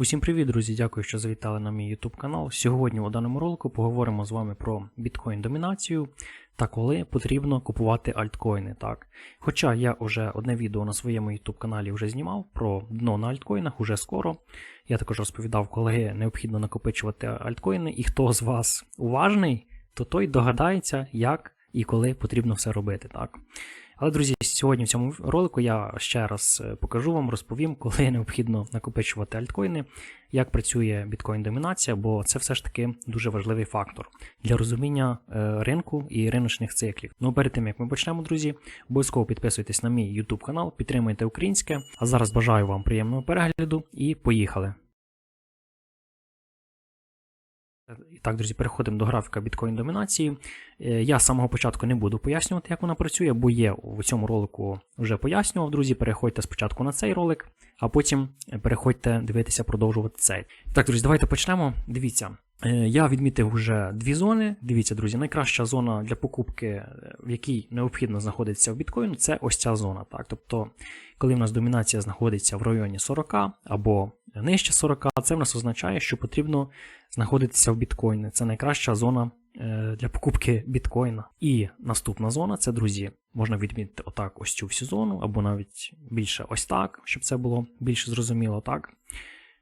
Усім привіт, друзі! Дякую, що завітали на мій YouTube канал. Сьогодні у даному ролику поговоримо з вами про біткоін домінацію та коли потрібно купувати альткоїни. Так. Хоча я вже одне відео на своєму YouTube каналі вже знімав про дно на альткоїнах уже скоро. Я також розповідав, коли необхідно накопичувати альткоїни, і хто з вас уважний, то той догадається, як і коли потрібно все робити. Так. Але, друзі, сьогодні в цьому ролику я ще раз е, покажу вам, розповім, коли необхідно накопичувати альткоїни, як працює біткоін-домінація, бо це все ж таки дуже важливий фактор для розуміння е, ринку і риночних циклів. Ну перед тим як ми почнемо, друзі, обов'язково підписуйтесь на мій YouTube канал, підтримуйте українське. А зараз бажаю вам приємного перегляду і поїхали. І так, друзі, переходимо до графіка біткоін домінації. Е, Я з самого початку не буду пояснювати, як вона працює, бо є в цьому ролику вже пояснював, друзі. Переходьте спочатку на цей ролик, а потім переходьте дивитися, продовжувати цей. Так, друзі, давайте почнемо. Дивіться. Е, Я відмітив вже дві зони. Дивіться, друзі, найкраща зона для покупки, е, в якій необхідно знаходитися в біткоїну, це ось ця зона. Так? Тобто, коли в нас домінація знаходиться в районі 40 або нижче 40, це в нас означає, що потрібно знаходитися в біткоїні. Це найкраща зона е, для покупки біткоїна. І наступна зона це, друзі, можна відмітити отак ось цю всю зону, або навіть більше ось так, щоб це було більш зрозуміло. так.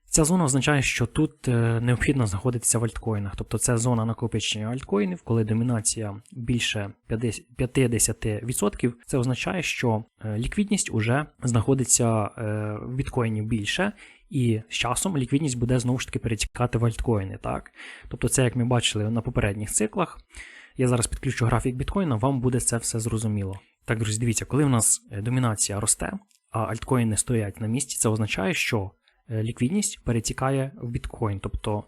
Ця зона означає, що тут е, необхідно знаходитися в альткоїнах. Тобто це зона накопичення альткоїнів, коли домінація більше 50 50%, це означає, що е, ліквідність вже знаходиться е, в біткоїні більше, і з часом ліквідність буде знову ж таки перетікати в альткоїни. Так? Тобто, це, як ми бачили на попередніх циклах. Я зараз підключу графік біткоїна, вам буде це все зрозуміло. Так, друзі, дивіться, коли в нас домінація росте, а альткоїни стоять на місці, це означає, що ліквідність перетікає в біткоін. Тобто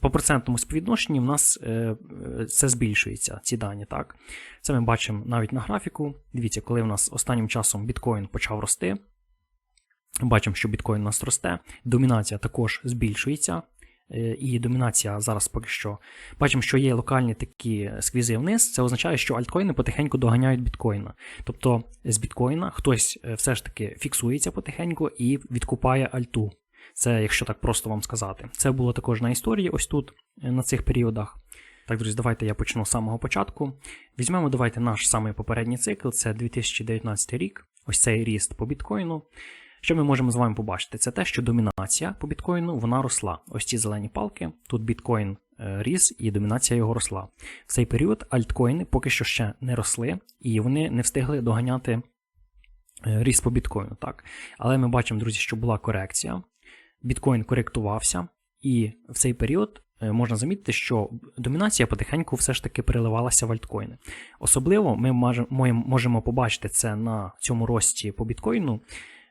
по процентному співвідношенні в нас е, е, це збільшується, ці дані. так. Це ми бачимо навіть на графіку. Дивіться, коли в нас останнім часом біткоін почав рости, бачимо, що біткоін у нас росте, домінація також збільшується. Е, І домінація зараз поки що. Бачимо, що є локальні такі сквізи вниз. Це означає, що альткоїни потихеньку доганяють біткоїна. Тобто з біткоїна хтось е, все ж таки фіксується потихеньку і відкупає альту. Це, якщо так просто вам сказати. Це було також на історії, ось тут, е, на цих періодах. Так, друзі, давайте я почну з самого початку. Візьмемо давайте наш самий попередній цикл, це 2019 рік, ось цей ріст по біткоїну. Що ми можемо з вами побачити? Це те, що домінація по біткоїну вона росла. Ось ці зелені палки. Тут біткоін е, ріс і домінація його росла. В цей період альткоїни поки що ще не росли, і вони не встигли доганяти е, ріст по біткоїну. Так? Але ми бачимо, друзі, що була корекція. Біткоін коректувався, і в цей період е, можна замітити, що домінація потихеньку все ж таки переливалася в альткоїни. Особливо ми можемо побачити це на цьому рості по біткоїну.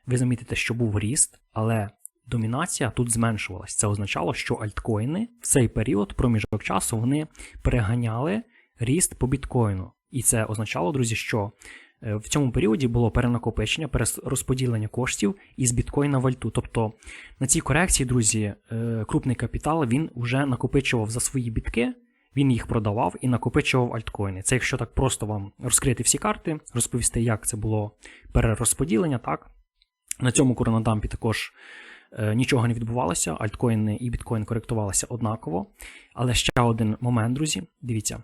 Ви замітите, що був ріст, але домінація тут зменшувалась. Це означало, що альткоїни в цей період, проміжок часу, вони переганяли ріст по біткоїну. І це означало, друзі, що е, в цьому періоді було перенакопичення, перерозподілення коштів із біткоїна в альту. Тобто на цій корекції, друзі, е, крупний капітал він вже накопичував за свої бітки. Він їх продавав і накопичував альткоїни. Це якщо так просто вам розкрити всі карти, розповісти, як це було перерозподілення, так? На цьому коронадампі також е, нічого не відбувалося, альткоїни і біткоін коректувалися однаково. Але ще один момент, друзі, дивіться,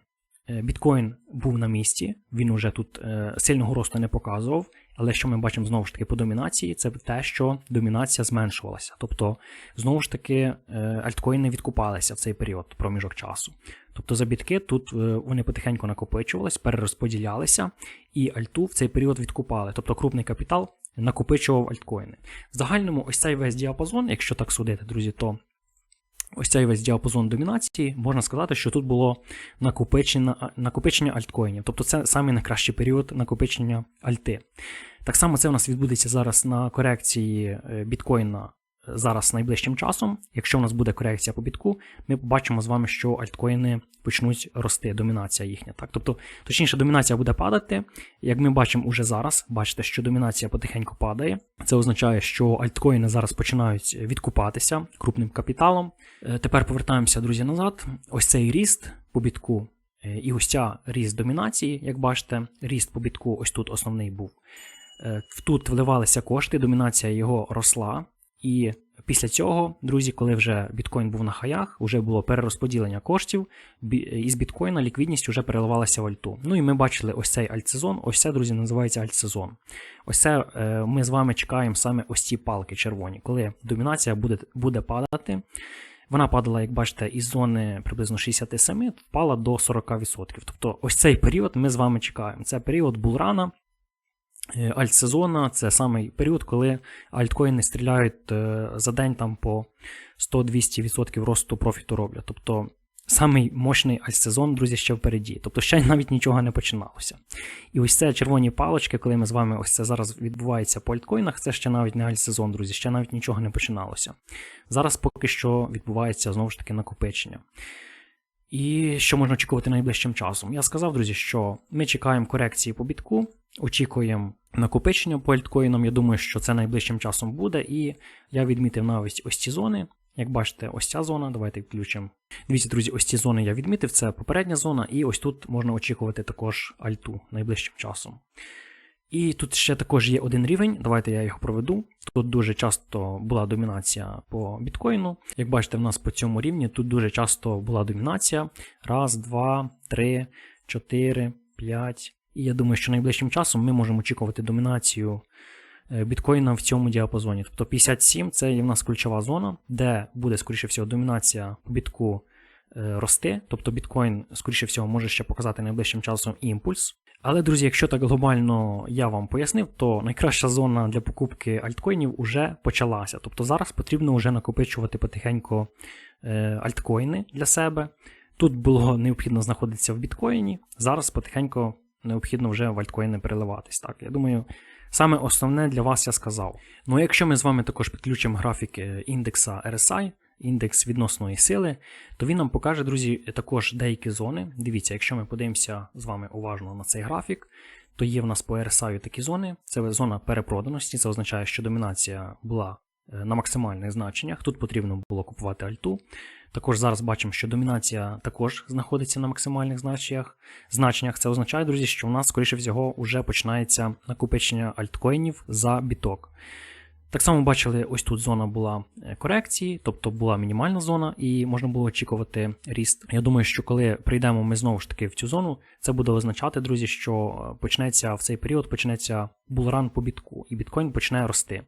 е, біткоін був на місці, він уже тут е, сильного росту не показував. Але що ми бачимо знову ж таки по домінації, це те, що домінація зменшувалася. Тобто, знову ж таки, альткоїни відкупалися в цей період проміжок часу. Тобто за бітки тут вони потихеньку накопичувались, перерозподілялися, і альту в цей період відкупали. Тобто крупний капітал накопичував альткоїни. В загальному, ось цей весь діапазон, якщо так судити, друзі, то ось цей весь діапазон домінації, можна сказати, що тут було накопичення, накопичення альткоїнів. Тобто це самий найкращий період накопичення альти. Так само це у нас відбудеться зараз на корекції е, біткоїна зараз найближчим часом. Якщо у нас буде корекція по бітку, ми побачимо з вами, що альткоїни почнуть рости, домінація їхня. Так? Тобто, точніше, домінація буде падати. Як ми бачимо уже зараз, бачите, що домінація потихеньку падає. Це означає, що альткоїни зараз починають відкупатися крупним капіталом. Е, Тепер повертаємося, друзі, назад. Ось цей ріст по бітку. е, І ось ця ріст домінації, як бачите, ріст по бітку ось тут основний був. Е, Тут вливалися кошти, домінація його росла, І після цього, друзі, коли вже біткоін був на хаях, вже було перерозподілення коштів, із біткоїна ліквідність вже переливалася в альту. Ну і ми бачили ось цей альтсезон. Ось це, друзі, називається альтсезон. Ось це е, ми з вами чекаємо саме ось ці палки червоні, коли домінація буде, буде падати. Вона падала, як бачите, із зони приблизно 67, впала до 40%. Тобто ось цей період ми з вами чекаємо. Це період булрана, альтсезона, це самий період, коли альткоїни стріляють е, за день там по 100-200% росту профіту роблять. Тобто самий мощний альтсезон, друзі, ще впереді. Тобто ще навіть нічого не починалося. І ось це червоні палочки, коли ми з вами ось це зараз відбувається по альткоїнах, це ще навіть не альтсезон, друзі, ще навіть нічого не починалося. Зараз поки що відбувається знову ж таки накопичення. І що можна очікувати найближчим часом? Я сказав, друзі, що ми чекаємо корекції по бітку, очікуємо накопичення по альткоїнам. Я думаю, що це найближчим часом буде. І я відмітив навіть ось ці зони. Як бачите, ось ця зона. Давайте включимо. Дивіться, друзі, ось ці зони я відмітив. Це попередня зона, і ось тут можна очікувати також альту найближчим часом. І тут ще також є один рівень. Давайте я його проведу. Тут дуже часто була домінація по біткоїну. Як бачите, в нас по цьому рівні тут дуже часто була домінація. Раз, два, три, чотири, п'ять. І я думаю, що найближчим часом ми можемо очікувати домінацію е, біткоїна в цьому діапазоні. Тобто 57 це є в нас ключова зона, де буде, скоріше всього, домінація бітку е, рости. Тобто біткоін, скоріше всього, може ще показати найближчим часом імпульс. Але, друзі, якщо так глобально я вам пояснив, то найкраща зона для покупки альткоїнів вже почалася. Тобто зараз потрібно вже накопичувати потихеньку е, альткоїни для себе. Тут було необхідно знаходитися в біткоїні, зараз потихеньку необхідно вже в альткоїни переливатись. Так, я думаю, саме основне для вас я сказав. Ну, якщо ми з вами також підключимо графік індекса RSI, індекс відносної сили, то він нам покаже, друзі, також деякі зони. Дивіться, якщо ми подивимося з вами уважно на цей графік, то є в нас по RSI такі зони. Це зона перепроданості, це означає, що домінація була е, на максимальних значеннях. Тут потрібно було купувати альту. Також зараз бачимо, що домінація також знаходиться на максимальних значеннях. значеннях. Це означає, друзі, що у нас, скоріше всього, вже починається накопичення альткоїнів за біток. Так само бачили, ось тут зона була е, корекції, тобто була мінімальна зона, і можна було очікувати ріст. Я думаю, що коли прийдемо ми знову ж таки в цю зону, це буде означати, друзі, що е, почнеться в цей період почнеться булран по бітку, і біткоін почне рости.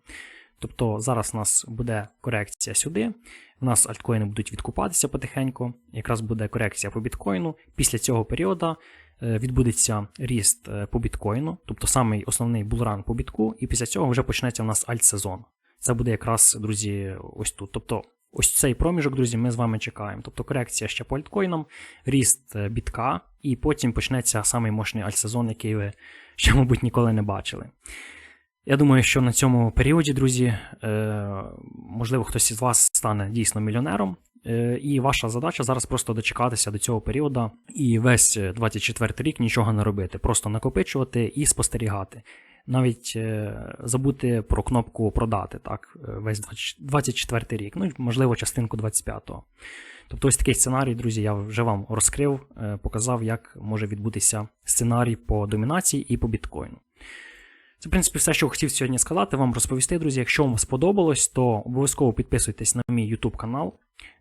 Тобто зараз у нас буде корекція сюди, у нас альткоїни будуть відкупатися потихеньку, якраз буде корекція по біткоїну. Після цього періоду е, відбудеться ріст е, по біткоїну, тобто самий основний булран по бітку, і після цього вже почнеться у нас альтсезон. Це буде якраз, друзі, ось тут. Тобто ось цей проміжок, друзі, ми з вами чекаємо. Тобто корекція ще по альткоїнам, ріст е, бітка, і потім почнеться самий мощний альтсезон, який ви ще, мабуть, ніколи не бачили. Я думаю, що на цьому періоді, друзі, е, можливо, хтось із вас стане дійсно мільйонером. Е, і ваша задача зараз просто дочекатися до цього періоду і весь 24 рік нічого не робити, просто накопичувати і спостерігати. Навіть е, забути про кнопку продати так, е, весь 24 рік, ну можливо, частинку 25-го. Тобто, ось такий сценарій, друзі, я вже вам розкрив, е, показав, як може відбутися сценарій по домінації і по біткоїну. Це, в принципі, все, що хотів сьогодні сказати, вам розповісти, друзі. Якщо вам сподобалось, то обов'язково підписуйтесь на мій YouTube канал.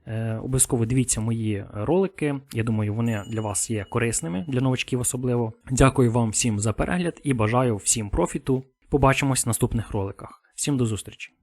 Е, обов'язково дивіться мої ролики. Я думаю, вони для вас є корисними, для новачків особливо. Дякую вам всім за перегляд і бажаю всім профіту. Побачимось в наступних роликах. Всім до зустрічі!